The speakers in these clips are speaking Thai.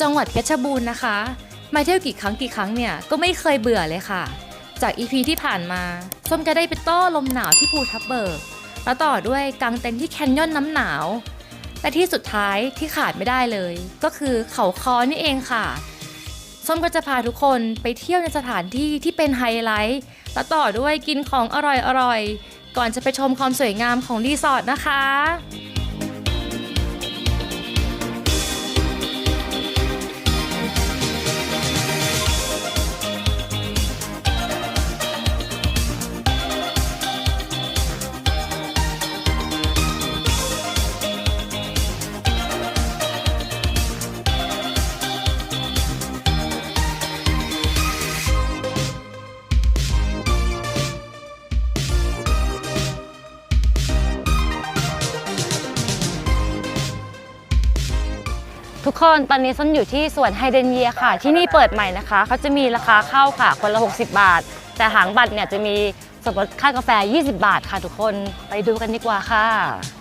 จังหวัดเพชรบูรณ์นะคะ มาเที่ยวกี่ครั้งกี่ครั้งเนี่ยก็ไม่เคยเบื่อเลยค่ะ จากอีพีที่ผ่านมาส้มก็ได้ไปต้อลมหนาวที่ภูทับเบิก แล้วต่อด้วยกางเต็นท์ที่แคนยอนน้ำหนาว และที่สุดท้ายที่ขาดไม่ได้เลย ก็คือเขาคอนี่เองค่ะ ส้มก็จะพาทุกคนไปเที่ยวในสถานที่ที่เป็นไฮไลท์แล้วต่อด้วยกินของอร่อยๆก่อนจะไปชมความสวยงามของรีสอร์ทนะคะ คนตอนนี้ส้นอยู่ที่สวนไฮเดนเยียค่ะ ที่นี่เปิดใหม่นะคะเขาจะมีราคาเข้าค่ะ คนละ 60 บาท แต่หางบัตรเนี่ยจะมีสมรสค่ากาแฟ 20 บาทค่ะทุกคนไปดูกันดีกว่าค่ะ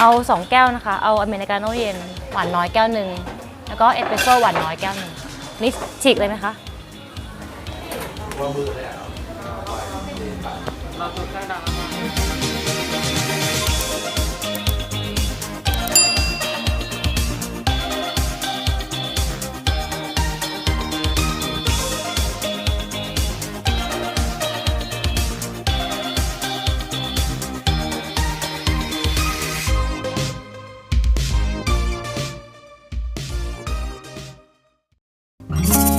เอา 2 แก้วนะคะ เอาอเมริกาโน่เย็นหวานน้อยแก้วหนึ่ง แล้วก็เอสเปรสโซ่หวานน้อยแก้วหนึ่งนี่ฉีกเลยไหมคะ Bye.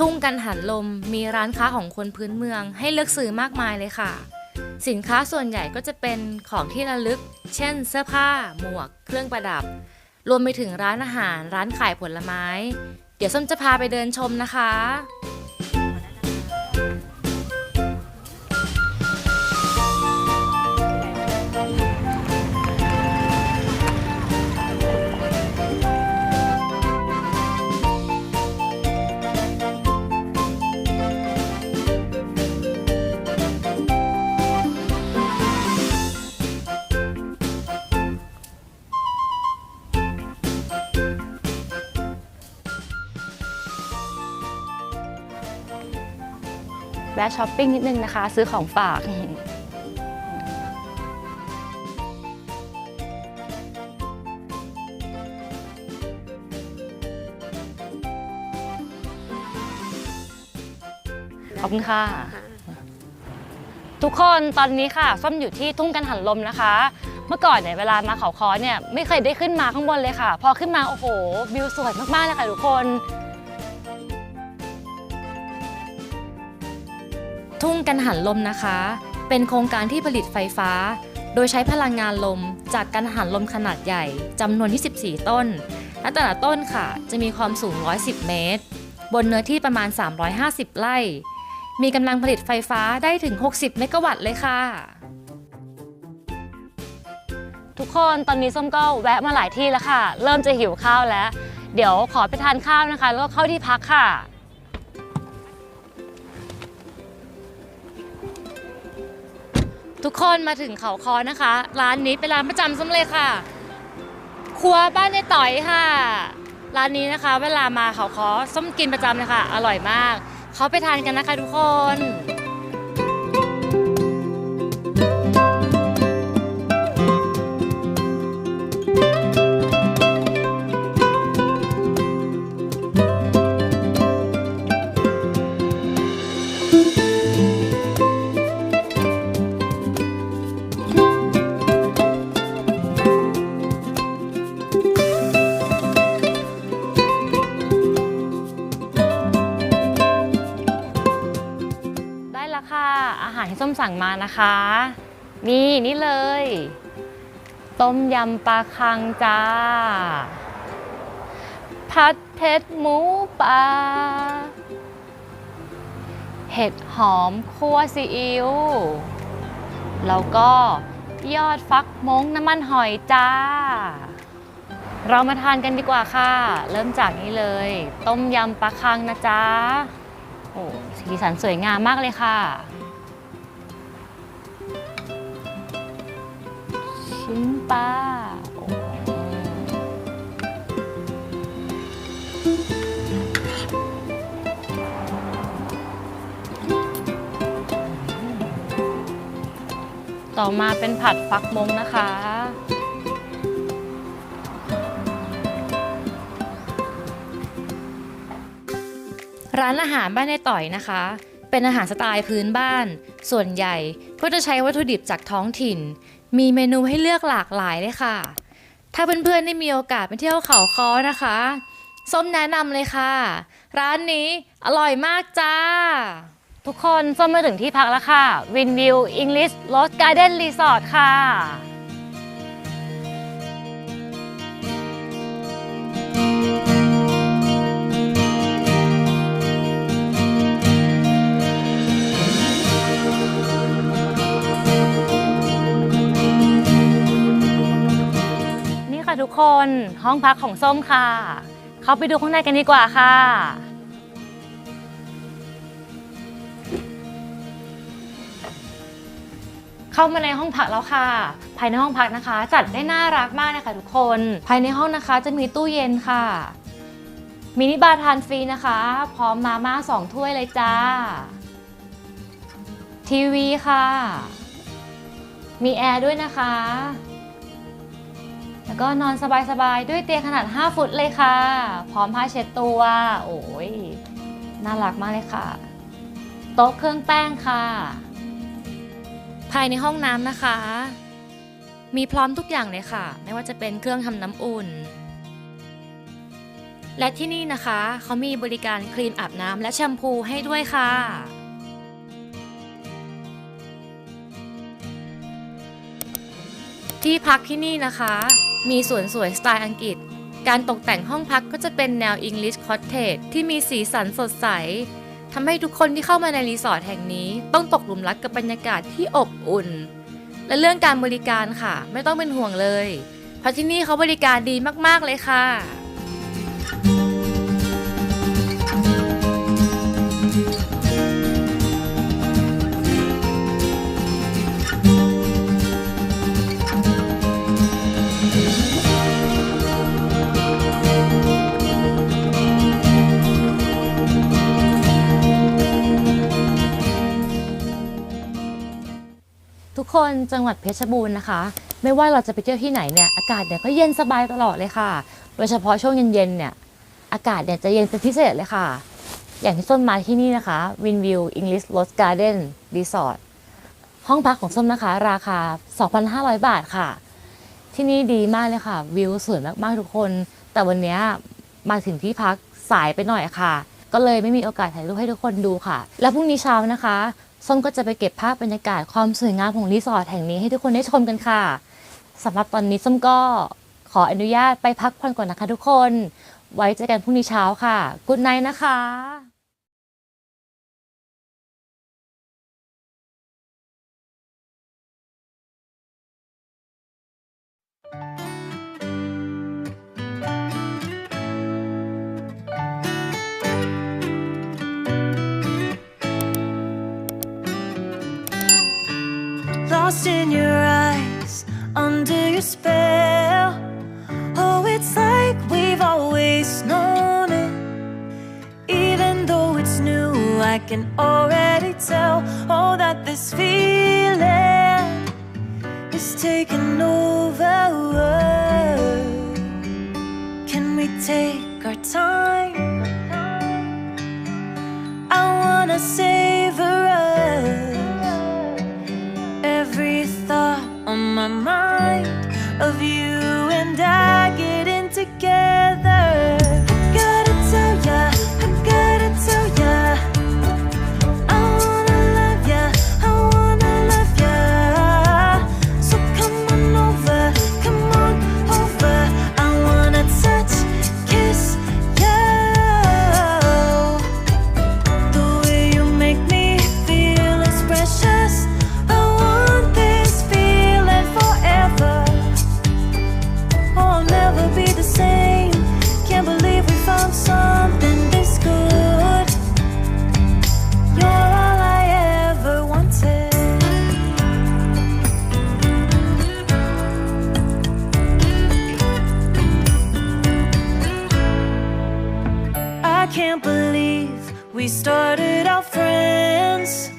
ทุ่งกันหันลมมีร้านค้าของคนพื้นเมืองให้เลือกซื้อมากมายเลยค่ะ สินค้าส่วนใหญ่ก็จะเป็นของที่ระลึก เช่น เสื้อผ้า หมวก เครื่องประดับ รวมไปถึงร้านอาหาร ร้านขายผลไม้ เดี๋ยวส้มจะพาไปเดินชมนะคะ วะช้อปปิ้งนิดนึงนะคะ ซื้อของฝากขอบคุณค่ะ ทุกคนตอนนี้ค่ะ ส้มอยู่ที่ทุ่งกันหันลมนะคะ เมื่อก่อนเนี่ยเวลามาเขาคอเนี่ยไม่เคยได้ขึ้นมาข้างบนเลยค่ะ พอขึ้นมาโอ้โหวิวสวยมากๆเลยค่ะทุกคน ทุ่งกันหันลมนะคะ เป็นโครงการที่ผลิตไฟฟ้า โดยใช้พลังงานลม จากกันหันลมขนาดใหญ่จำนวน 24 ต้น และแต่ละต้นค่ะ จะมีความสูง 110 เมตร บนเนื้อที่ประมาณ 350 ไร่ มีกำลังผลิตไฟฟ้าได้ถึง 60 เมกะวัตต์เลยค่ะ ทุกคนตอนนี้ส้มก็แวะมาหลายที่แล้วค่ะ เริ่มจะหิวข้าวแล้ว เดี๋ยวขอไปทานข้าวนะคะ แล้วก็เข้าที่พักค่ะ ทุกคนมาถึงเขาคอนะคะ ร้านนี้เป็นร้านประจำส้มเลยค่ะ ครัวบ้านในต่อยค่ะ ร้านนี้นะคะ เวลามาเขาคอส้มกินประจำเลยค่ะ อร่อยมาก เขาไปทานกันนะคะทุกคน สั่งมานะคะ นี่นี่เลย ต้มยำปลาคังจ้าผัดเผ็ดหมูปลาเห็ดหอมคั่วซีอิ๊วแล้วก็ยอดฟักมงน้ำมันหอยจ้า เรามาทานกันดีกว่าค่ะ เริ่มจากนี้เลย ต้มยำปลาคังนะจ๊ะโอ้สีสันสวยงามมากเลยค่ะ ปลาต่อมาเป็นผัดฟักมงนะคะ ร้านอาหารบ้านในต่อยนะคะ เป็นอาหารสไตล์พื้นบ้าน ส่วนใหญ่ก็จะใช้วัตถุดิบจากท้องถิ่น มีเมนูให้เลือกหลากหลายเลยค่ะ ถ้าเพื่อนๆได้มีโอกาสไปเที่ยวเขาค้อนะคะ ส้มแนะนำเลยค่ะ ร้านนี้อร่อยมากจ้า ทุกคนส้มมาถึงที่พักแล้วค่ะวินวิวอิงลิสโรสการ์เด้นรีสอร์ทค่ะ กคน ห้องพักของส้มค่ะ เข้าไปดูข้างในกันดีกว่าค่ะ เข้ามาในห้องพักแล้วค่ะ ภายในห้องพักนะคะ จัดได้น่ารักมากนะคะทุกคน ภายในห้องนะคะจะมีตู้เย็นค่ะ มินิบาร์ทานฟรีนะคะ พร้อมมาม่าสองถ้วยเลยจ้า ทีวีค่ะ มีแอร์ด้วยนะคะ แล้วก็นอนสบายๆ ด้วยเตียงขนาด 5 ฟุตเลยค่ะ พร้อมผ้าเช็ดตัว โอ้ย น่ารักมากเลยค่ะ โต๊ะเครื่องแป้งค่ะ ภายในห้องน้ำนะคะ มีพร้อมทุกอย่างเลยค่ะ ไม่ว่าจะเป็นเครื่องทำน้ำอุ่น และที่นี่นะคะ เขามีบริการครีมอาบน้ำและแชมพูให้ด้วยค่ะที่พักที่นี่นะคะ มีสวนสวยสไตล์อังกฤษ การตกแต่งห้องพักก็จะเป็นแนว English Cottage ที่มีสีสันสดใสทำให้ทุกคนที่เข้ามาในรีสอร์ทแห่งนี้ ต้องตกหลุมรักกับบรรยากาศที่อบอุ่น และเรื่องการบริการค่ะ ไม่ต้องเป็นห่วงเลย เพราะที่นี่เขาบริการดีมากๆเลยค่ะ คนจังหวัดเพชรบูรณ์นะคะ ไม่ว่าเราจะไปเที่ยวที่ไหนเนี่ยอากาศเนี่ยก็เย็นสบายตลอดเลยค่ะ โดยเฉพาะช่วงเย็นๆเนี่ยอากาศเนี่ยจะเย็นเป็นพิเศษเลยค่ะ อย่างที่ส้มมาที่นี่นะคะ Win View English Rose Garden Resort ห้องพักของส้มนะคะ ราคา 2,500 บาทค่ะ ที่นี่ดีมากเลยค่ะ วิวสวยมากๆทุกคน แต่วันนี้มาถึงที่พักสายไปหน่อยค่ะ ก็เลยไม่มีโอกาสถ่ายรูปให้ทุกคนดูค่ะ แล้วพรุ่งนี้เช้านะคะ ส้มก็จะไปเก็บภาพบรรยากาศความสวยงามของรีสอร์ทแห่งนี้ให้ทุกคนได้ชมกันค่ะสำหรับตอนนี้ส้มก็ขออนุญาตไปพักผ่อนก่อนนะคะทุกคน ไว้เจอกันพรุ่งนี้เช้าค่ะ กุดไนนะคะ Lost in your eyes, under your spell. Oh, it's like we've always known it. Even though it's new, I can already tell. Oh, that this feeling is taking over. Can we take our time? I wanna savor can't believe we started out friends.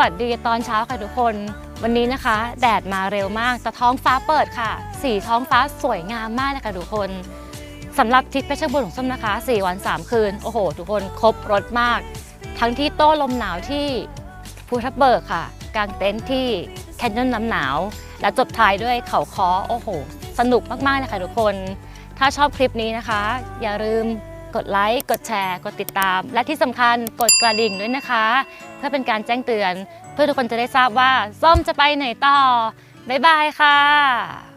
วัสดีตอนเช้าค่ะทุกคน วันนี้นะคะ แดดมาเร็วมากแต่ท้องฟ้าเปิดค่ะ สีท้องฟ้าสวยงามมากเลยค่ะทุกคนสำหรับทริปเพชรบูรณ์ของส้มนะคะ 4 วัน 3 คืน โอ้โห ทุกคนครบรถมาก ทั้งที่โต้ลมหนาวที่ภูทับเบิกค่ะ กางเต็นท์ที่แคนยอนน้ำหนาว และจบท้ายด้วยเขาคอโอ้โห สนุกมากๆเลยค่ะทุกคน ถ้าชอบคลิปนี้นะคะ อย่าลืม กดไลค์กดแชร์กดติดตาม และที่สำคัญกดกระดิ่งด้วยนะคะ เพื่อเป็นการแจ้งเตือน เพื่อทุกคนจะได้ทราบว่าส้มจะไปไหนต่อบ๊ายบายค่ะ